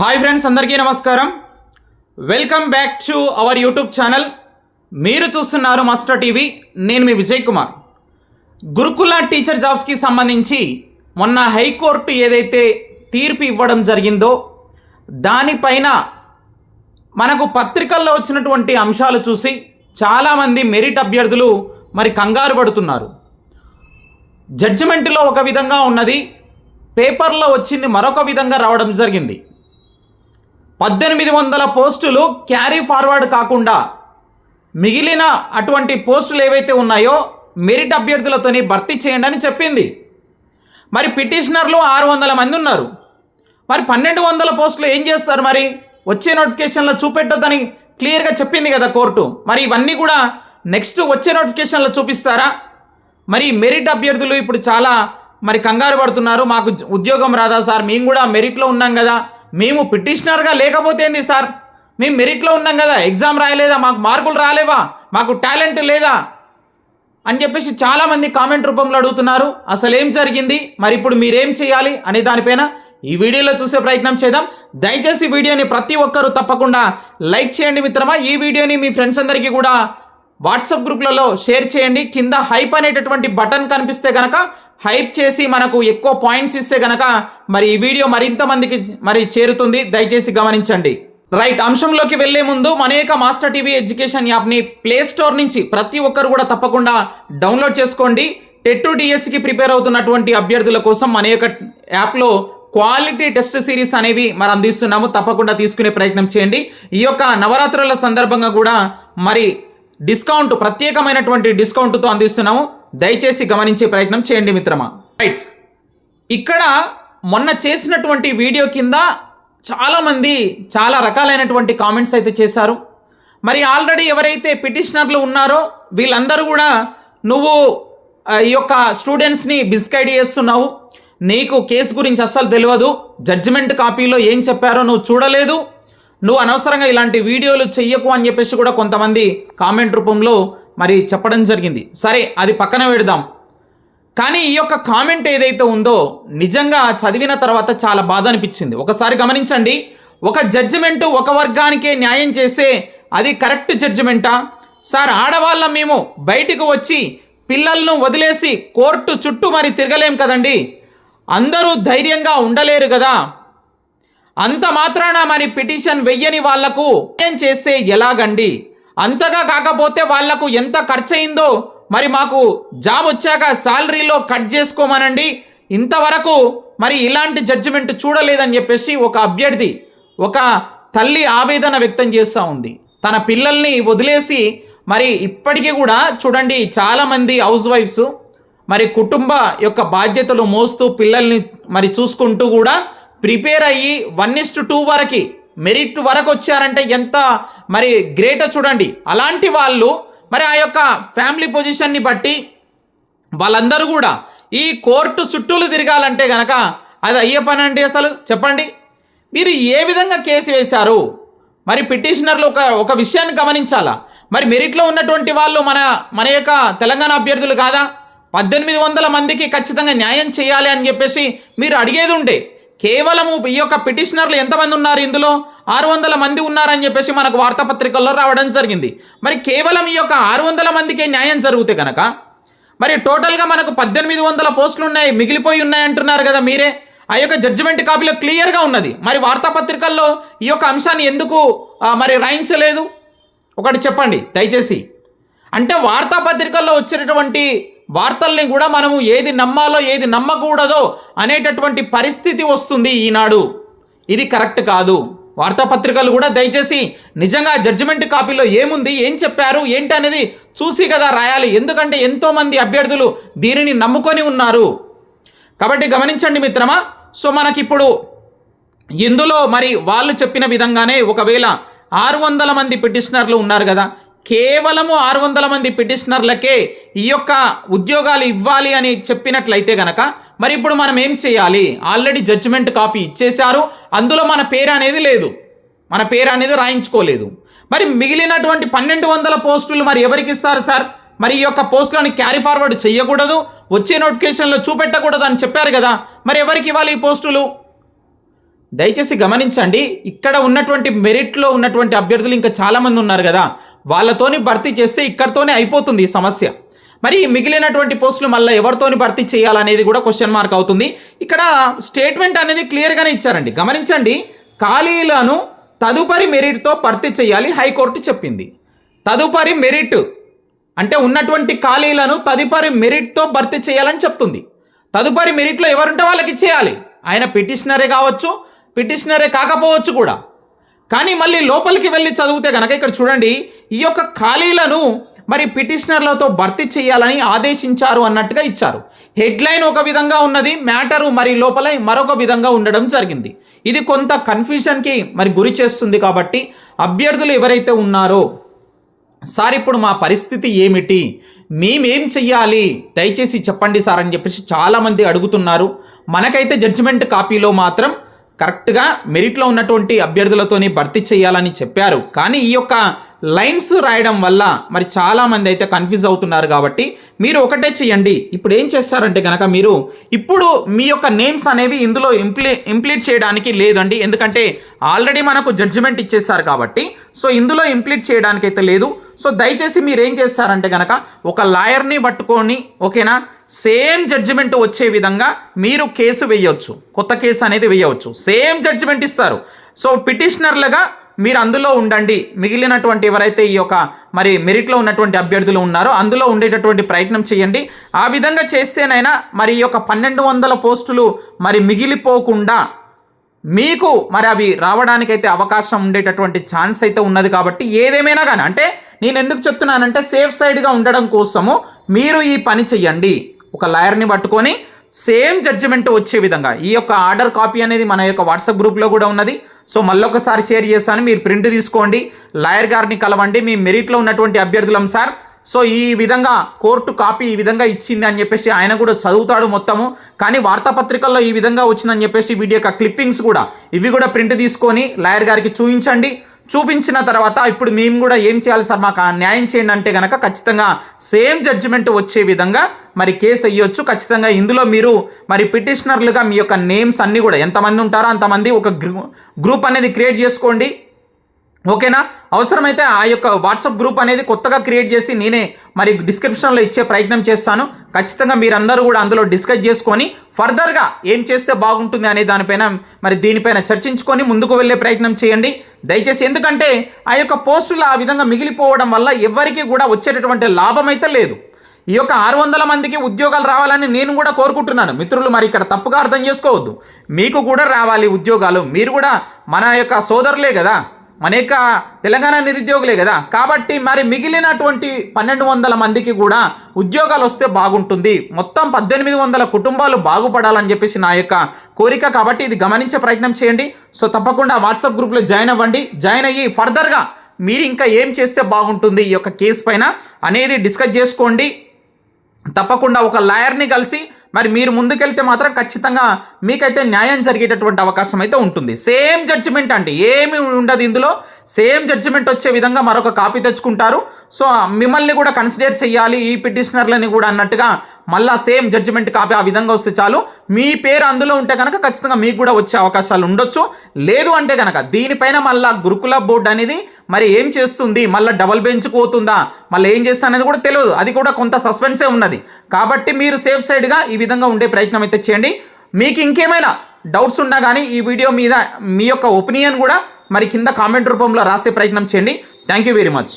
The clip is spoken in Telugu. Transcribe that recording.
హాయ్ ఫ్రెండ్స్ అందరికీ నమస్కారం. Welcome back to our YouTube channel మీరు చూస్తున్నారు మాస్టర్ టీవీ నేను మీ విజయ్ కుమార్. గురుకుల టీచర్ జాబ్స్కి సంబంధించి మొన్న హైకోర్టు ఏదైతే తీర్పు ఇవ్వడం జరిగిందో దానిపైన మనకు పత్రికల్లో వచ్చినటువంటి అంశాలు చూసి చాలామంది మెరిట్ అభ్యర్థులు మరి కంగారు పడుతున్నారు. జడ్జిమెంట్లో ఒక విధంగా ఉన్నది పేపర్లో వచ్చింది మరొక విధంగా రావడం జరిగింది. పద్దెనిమిది వందల పోస్టులు క్యారీ ఫార్వర్డ్ కాకుండా మిగిలిన అటువంటి పోస్టులు ఏవైతే ఉన్నాయో మెరిట్ అభ్యర్థులతోని భర్తీ చేయండి అని చెప్పింది. మరి పిటిషనర్లు ఆరు వందల మంది ఉన్నారు. మరి పన్నెండు వందల పోస్టులు ఏం చేస్తారు మరి? వచ్చే నోటిఫికేషన్లో చూపెట్టొద్దని క్లియర్గా చెప్పింది కదా కోర్టు. మరి ఇవన్నీ కూడా నెక్స్ట్ వచ్చే నోటిఫికేషన్లో చూపిస్తారా? మరి మెరిట్ అభ్యర్థులు ఇప్పుడు చాలా మరి కంగారు పడుతున్నారు. మాకు ఉద్యోగం రాదా సార్? మేము కూడా మెరిట్లో ఉన్నాం కదా. మేము పిటిషనర్గా లేకపోతే ఏంది సార్? మేము మెరిట్లో ఉన్నాం కదా ఎగ్జామ్ రాయలేదా మాకు మార్కులు రాలేవా మాకు టాలెంట్ లేదా? అని చెప్పేసి చాలామంది కామెంట్ రూపంలో అడుగుతున్నారు. అసలు ఏం జరిగింది? మరి ఇప్పుడు మీరేం చేయాలి అనే దానిపైన ఈ వీడియోలో చూసే ప్రయత్నం చేద్దాం. దయచేసి వీడియోని ప్రతి ఒక్కరూ తప్పకుండా లైక్ చేయండి మిత్రమా. ఈ వీడియోని మీ ఫ్రెండ్స్ అందరికీ కూడా వాట్సాప్ గ్రూప్లలో షేర్ చేయండి. కింద హైప్ అనేటటువంటి బటన్ కనిపిస్తే కనుక హైప్ చేసి మనకు ఎక్కువ పాయింట్స్ ఇస్తే గనక మరి ఈ వీడియో మరింత మందికి మరి చేరుతుంది. దయచేసి గమనించండి. రైట్ అంశంలోకి వెళ్ళే ముందు మన యొక్క మాస్టర్ టీవీ ఎడ్యుకేషన్ యాప్ని ప్లే స్టోర్ నుంచి ప్రతి ఒక్కరు కూడా తప్పకుండా డౌన్లోడ్ చేసుకోండి. టెట్టు డిఎస్సికి ప్రిపేర్ అవుతున్నటువంటి అభ్యర్థుల కోసం మన యొక్క యాప్లో క్వాలిటీ టెస్ట్ సిరీస్ అనేవి మరి అందిస్తున్నాము. తప్పకుండా తీసుకునే ప్రయత్నం చేయండి. ఈ యొక్క నవరాత్రుల సందర్భంగా కూడా మరి డిస్కౌంట్ ప్రత్యేకమైనటువంటి డిస్కౌంట్తో అందిస్తున్నాము. దయచేసి గమనించే ప్రయత్నం చేయండి మిత్రమా. రైట్ ఇక్కడ మొన్న చేసినటువంటి వీడియో కింద చాలామంది చాలా రకాలైనటువంటి కామెంట్స్ అయితే చేశారు. మరి ఆల్రెడీ ఎవరైతే పిటిషనర్లు ఉన్నారో వీళ్ళందరూ కూడా నువ్వు ఈ యొక్క స్టూడెంట్స్ని బిస్కైడ్ చేస్తున్నావు. నీకు కేసు గురించి అస్సలు తెలియదు. జడ్జిమెంట్ కాపీలో ఏం చెప్పారో నువ్వు చూడలేదు. నువ్వు అనవసరంగా ఇలాంటి వీడియోలు చెయ్యకు అని చెప్పేసి కూడా కొంతమంది కామెంట్ రూపంలో మరి చెప్పడం జరిగింది. సరే అది పక్కన పెడదాం. కానీ ఈ యొక్క కామెంట్ ఏదైతే ఉందో నిజంగా చదివిన తర్వాత చాలా బాధ అనిపించింది. ఒకసారి గమనించండి. ఒక జడ్జిమెంట్ ఒక వర్గానికే న్యాయం చేసే అది కరెక్ట్ జడ్జిమెంటా సార్ ఆడవాళ్ళ మేము బయటకు వచ్చి పిల్లలను వదిలేసి కోర్టు చుట్టూ మరి తిరగలేం కదండి? అందరూ ధైర్యంగా ఉండలేరు కదా? అంత మాత్రాన మరి పిటిషన్ వెయ్యని వాళ్ళకు ఏం చేస్తే ఎలాగండి? అంతగా కాకపోతే వాళ్ళకు ఎంత ఖర్చు అయిందో మరి మాకు జాబ్ వచ్చాక శాలరీలో కట్ చేసుకోమనండి. ఇంతవరకు మరి ఇలాంటి జడ్జిమెంట్ చూడలేదని చెప్పేసి ఒక అభ్యర్థి ఒక తల్లి ఆవేదన వ్యక్తం చేస్తూ ఉంది. తన పిల్లల్ని వదిలేసి మరి ఇప్పటికీ కూడా చూడండి చాలామంది హౌస్ వైఫ్స్ మరి కుటుంబ యొక్క బాధ్యతలు మోస్తూ పిల్లల్ని మరి చూసుకుంటూ కూడా ప్రిపేర్ అయ్యి వన్ ఇస్ టూ వరకు మెరిట్ వరకు వచ్చారంటే ఎంత? మరి గ్రేట్ చూడండి. అలాంటి వాళ్ళు మరి ఆ యొక్క ఫ్యామిలీ పొజిషన్ని బట్టి వాళ్ళందరూ కూడా ఈ కోర్టు చుట్టూలు తిరగాలంటే గనక అది అయ్యే పని అండి అసలు? చెప్పండి. మీరు ఏ విధంగా కేసు వేశారు? మరి పిటిషనర్లు ఒక ఒక విషయాన్ని గమనించాలా? మరి మెరిట్లో ఉన్నటువంటి వాళ్ళు మన మన యొక్క తెలంగాణ అభ్యర్థులు కాదా? పద్దెనిమిది వందల మందికి ఖచ్చితంగా న్యాయం చేయాలి అని చెప్పేసి మీరు అడిగేది ఉండే. కేవలము ఈ యొక్క పిటిషనర్లు ఎంతమంది ఉన్నారు ఇందులో? ఆరు వందల మంది ఉన్నారని చెప్పేసి మనకు వార్తాపత్రికల్లో రావడం జరిగింది. మరి కేవలం ఈ యొక్క ఆరు వందల మందికే న్యాయం జరిగితే కనుక మరి టోటల్గా మనకు పద్దెనిమిది వందల పోస్టులు ఉన్నాయి మిగిలిపోయి ఉన్నాయి అంటున్నారు కదా మీరే. ఆ యొక్క జడ్జిమెంట్ కాపీలో క్లియర్గా ఉన్నది. మరి వార్తాపత్రికల్లో ఈ యొక్క అంశాన్ని ఎందుకు మరి రాయించలేదు? ఒకటి చెప్పండి దయచేసి. అంటే వార్తాపత్రికల్లో వచ్చినటువంటి వార్తల్ని కూడా మనము ఏది నమ్మాలో ఏది నమ్మకూడదో అనేటటువంటి పరిస్థితి వస్తుంది ఈనాడు. ఇది కరెక్ట్ కాదు. వార్తాపత్రికలు కూడా దయచేసి నిజంగా జడ్జిమెంట్ కాపీలో ఏముంది ఏం చెప్పారు ఏంటి అనేది చూసి కదా రాయాలి. ఎందుకంటే ఎంతోమంది అభ్యర్థులు దీనిని నమ్ముకొని ఉన్నారు. కాబట్టి గమనించండి మిత్రమా సో మనకిప్పుడు ఇందులో మరి వాళ్ళు చెప్పిన విధంగానే ఒకవేళ ఆరు వందల మంది పిటిషనర్లు ఉన్నారు కదా కేవలము ఆరు వందల మంది పిటిషనర్లకే ఈ యొక్క ఉద్యోగాలు ఇవ్వాలి అని చెప్పినట్లయితే గనక మరి ఇప్పుడు మనం ఏం చేయాలి? ఆల్రెడీ జడ్జిమెంట్ కాపీ ఇచ్చేశారు అందులో మన పేరు అనేది లేదు. మన పేరు అనేది రాయించుకోలేదు. మరి మిగిలినటువంటి పన్నెండు వందల పోస్టులు మరి ఎవరికి ఇస్తారు సార్? మరి ఈ యొక్క పోస్టులను క్యారీ ఫార్వర్డ్ చేయకూడదు వచ్చే నోటిఫికేషన్లో చూపెట్టకూడదు అని చెప్పారు కదా మరి ఎవరికి ఇవ్వాలి ఈ పోస్టులు? దయచేసి గమనించండి ఇక్కడ ఉన్నటువంటి మెరిట్లో ఉన్నటువంటి అభ్యర్థులు ఇంకా చాలామంది ఉన్నారు కదా వాళ్ళతోని భర్తీ చేస్తే ఇక్కడితోనే అయిపోతుంది ఈ సమస్య. మరి మిగిలినటువంటి పోస్టులు మళ్ళీ ఎవరితోని భర్తీ చేయాలనేది కూడా క్వశ్చన్ మార్క్ అవుతుంది. ఇక్కడ స్టేట్మెంట్ అనేది క్లియర్గానే ఇచ్చారండి. గమనించండి ఖాళీలను తదుపరి మెరిట్తో భర్తీ చేయాలి హైకోర్టు చెప్పింది. తదుపరి మెరిట్ అంటే ఉన్నటువంటి ఖాళీలను తదుపరి మెరిట్తో భర్తీ చేయాలని చెప్తుంది. తదుపరి మెరిట్లో ఎవరుంటే వాళ్ళకి ఇచ్చేయాలి. ఆయన పిటిషనరే కావచ్చు పిటిషనరే కాకపోవచ్చు కూడా. కానీ మళ్ళీ లోపలికి వెళ్ళి చదివితే కనుక ఇక్కడ చూడండి ఈ యొక్క ఖాళీలను మరి పిటిషనర్లతో భర్తీ చేయాలని ఆదేశించారు అన్నట్టుగా ఇచ్చారు. హెడ్లైన్ ఒక విధంగా ఉన్నది మ్యాటరు మరి లోపల మరొక విధంగా ఉండడం జరిగింది. ఇది కొంత కన్ఫ్యూషన్కి మరి గురి చేస్తుంది కాబట్టి అభ్యర్థులు ఎవరైతే ఉన్నారో సార్ ఇప్పుడు మా పరిస్థితి ఏమిటి? మేమేం చెయ్యాలి? దయచేసి చెప్పండి సార్ అని చెప్పేసి చాలామంది అడుగుతున్నారు. మనకైతే జడ్జిమెంట్ కాపీలో మాత్రం కరెక్ట్గా మెరిట్లో ఉన్నటువంటి అభ్యర్థులతోని భర్తీ చేయాలని చెప్పారు. కానీ ఈ యొక్క లైన్స్ రాయడం వల్ల మరి చాలామంది అయితే కన్ఫ్యూజ్ అవుతున్నారు కాబట్టి మీరు ఒకటే చేయండి. ఇప్పుడు ఏం చేస్తారంటే కనుక మీరు ఇప్పుడు మీ యొక్క నేమ్స్ అనేవి ఇందులో ఇంప్లీ ఇంప్లీట్ చేయడానికి లేదండి. ఎందుకంటే ఆల్రెడీ మనకు జడ్జిమెంట్ ఇచ్చేసారు కాబట్టి సో ఇందులో ఇంప్లీట్ చేయడానికి అయితే లేదు. సో దయచేసి మీరు ఏం చేస్తారంటే కనుక ఒక లాయర్ని పట్టుకొని ఓకేనా? సేమ్ జడ్జిమెంట్ వచ్చే విధంగా మీరు కేసు వేయవచ్చు కొత్త కేసు అనేది వేయవచ్చు. సేమ్ జడ్జిమెంట్ ఇస్తారు. సో పిటిషనర్లుగా మీరు అందులో ఉండండి. మిగిలినటువంటి ఎవరైతే ఈ యొక్క మరి మెరిట్లో ఉన్నటువంటి అభ్యర్థులు ఉన్నారో అందులో ఉండేటటువంటి ప్రయత్నం చేయండి. ఆ విధంగా చేస్తేనైనా మరి ఈ యొక్క పన్నెండు వందల పోస్టులు మరి మిగిలిపోకుండా మీకు మరి అవి రావడానికైతే అవకాశం ఉండేటటువంటి ఛాన్స్ అయితే ఉన్నది కాబట్టి ఏదేమైనా కానీ అంటే నేను ఎందుకు చెప్తున్నానంటే సేఫ్ సైడ్గా ఉండడం కోసము మీరు ఈ పని చెయ్యండి. ఒక లాయర్ని పట్టుకొని సేమ్ జడ్జిమెంట్ వచ్చే విధంగా ఈ యొక్క ఆర్డర్ కాపీ అనేది మన యొక్క వాట్సాప్ గ్రూప్లో కూడా ఉన్నది. సో మళ్ళొకసారి షేర్ చేస్తాను మీరు ప్రింట్ తీసుకోండి. లాయర్ గారిని కలవండి మీ మెరిట్లో ఉన్నటువంటి అభ్యర్థులం సార్. సో ఈ విధంగా కోర్టు కాపీ ఈ విధంగా ఇచ్చింది అని చెప్పేసి ఆయన కూడా చదువుతాడు మొత్తము. కానీ వార్తాపత్రికల్లో ఈ విధంగా వచ్చిందని చెప్పేసి వీడియో యొక్క క్లిప్పింగ్స్ కూడా ఇవి కూడా ప్రింట్ తీసుకొని లాయర్ గారికి చూపించండి చూపించిన తర్వాత ఇప్పుడు మేము కూడా ఏం చేయాలి సార్? మాకు ఆ న్యాయం చేయండి అంటే కనుక ఖచ్చితంగా సేమ్ జడ్జిమెంట్ వచ్చే విధంగా మరి కేసు అయ్యొచ్చు. ఖచ్చితంగా ఇందులో మీరు మరి పిటిషనర్లుగా మీ యొక్క నేమ్స్ అన్నీ కూడా ఎంతమంది ఉంటారో అంతమంది ఒక గ్రూప్ అనేది క్రియేట్ చేసుకోండి. ఓకేనా? అవసరమైతే ఆ యొక్క వాట్సాప్ గ్రూప్ అనేది కొత్తగా క్రియేట్ చేసి నేనే మరి డిస్క్రిప్షన్లో ఇచ్చే ప్రయత్నం చేస్తాను. ఖచ్చితంగా మీరందరూ కూడా అందులో డిస్కస్ చేసుకొని ఫర్దర్గా ఏం చేస్తే బాగుంటుంది అనే దానిపైన మరి దీనిపైన చర్చించుకొని ముందుకు వెళ్ళే ప్రయత్నం చేయండి. దయచేసి ఎందుకంటే ఆ యొక్క పోస్టులు ఆ విధంగా మిగిలిపోవడం వల్ల ఎవరికి కూడా వచ్చేటటువంటి లాభం అయితే లేదు. ఈ యొక్క ఆరు వందల మందికి ఉద్యోగాలు రావాలని నేను కూడా కోరుకుంటున్నాను. మిత్రులు మరి ఇక్కడ తప్పుగా అర్థం చేసుకోవద్దు. మీకు కూడా రావాలి ఉద్యోగాలు. మీరు కూడా మన యొక్క సోదరులే కదా. అనేక తెలంగాణ నిరుద్యోగులే కదా. కాబట్టి మరి మిగిలినటువంటి పన్నెండు వందల మందికి కూడా ఉద్యోగాలు వస్తే బాగుంటుంది. మొత్తం పద్దెనిమిది వందల కుటుంబాలు బాగుపడాలని చెప్పేసి నా యొక్క కోరిక. కాబట్టి ఇది గమనించే ప్రయత్నం చేయండి. సో తప్పకుండా వాట్సాప్ గ్రూప్లో జాయిన్ అవ్వండి. జాయిన్ అయ్యి ఫర్దర్గా మీరు ఇంకా ఏం చేస్తే బాగుంటుంది ఈ యొక్క కేసు పైన అనేది డిస్కస్ చేసుకోండి. తప్పకుండా ఒక లాయర్ని కలిసి మరి మీరు ముందుకెళ్తే మాత్రం ఖచ్చితంగా మీకైతే న్యాయం జరిగేటటువంటి అవకాశం అయితే ఉంటుంది. సేమ్ జడ్జిమెంట్ అండి. ఏమి ఉండదు ఇందులో. సేమ్ జడ్జిమెంట్ వచ్చే విధంగా మరొక కాపీ తెచ్చుకుంటారు. సో మిమ్మల్ని కూడా కన్సిడర్ చేయాలి. ఈ పిటిషనర్లని కూడా అన్నట్టుగా మళ్ళా సేమ్ జడ్జిమెంట్ కాపీ ఆ విధంగా వస్తే చాలు. మీ పేరు అందులో ఉంటే కనుక ఖచ్చితంగా మీకు కూడా వచ్చే అవకాశాలు ఉండొచ్చు. లేదు అంటే కనుక దీనిపైన మళ్ళా గురుకుల బోర్డు అనేది మరి ఏం చేస్తుంది? మళ్ళీ డబల్ బెంచ్ పోతుందా? మళ్ళీ ఏం చేస్తా అనేది కూడా తెలియదు. అది కూడా కొంత సస్పెన్సే ఉన్నది. కాబట్టి మీరు సేఫ్ సైడ్గా ఈ విధంగా ఉండే ప్రయత్నం అయితే చేయండి. మీకు ఇంకేమైనా డౌట్స్ ఉన్నా కానీ ఈ వీడియో మీద మీ యొక్క ఒపీనియన్ కూడా మరి కింద కామెంట్ రూపంలో రాసే ప్రయత్నం చేయండి. Thank you very much